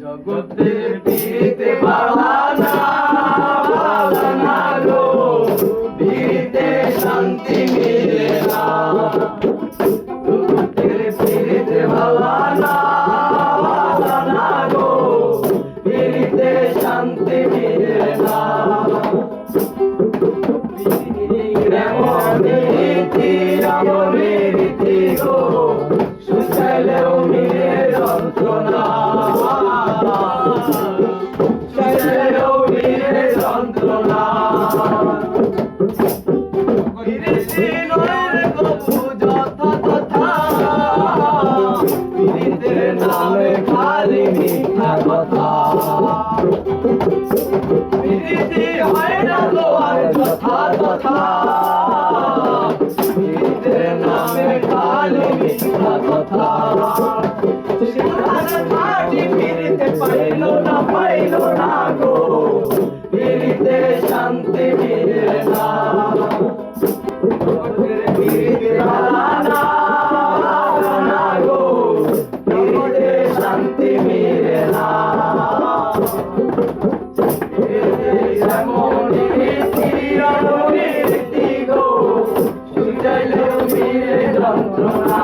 জগতের পিড়িতে বালানা বালানা গো। পিড়িতে শান্তি মিলে না। জগতের পিড়িতে বালানা বালানা গো। পিড়িতে শান্তি মিলে না। রমণীতি রমণীতি গো। সুচলেও মিলে যন্ত্রণা। নামে খালি মিথ্যা কথা পিরিতি হয় না তো আর যথা তথা পিরিতের নামে খালি মিথ্যা কথা খাটি পিরিতে পাইল না পাইল না শান্তি যন্ত্রণা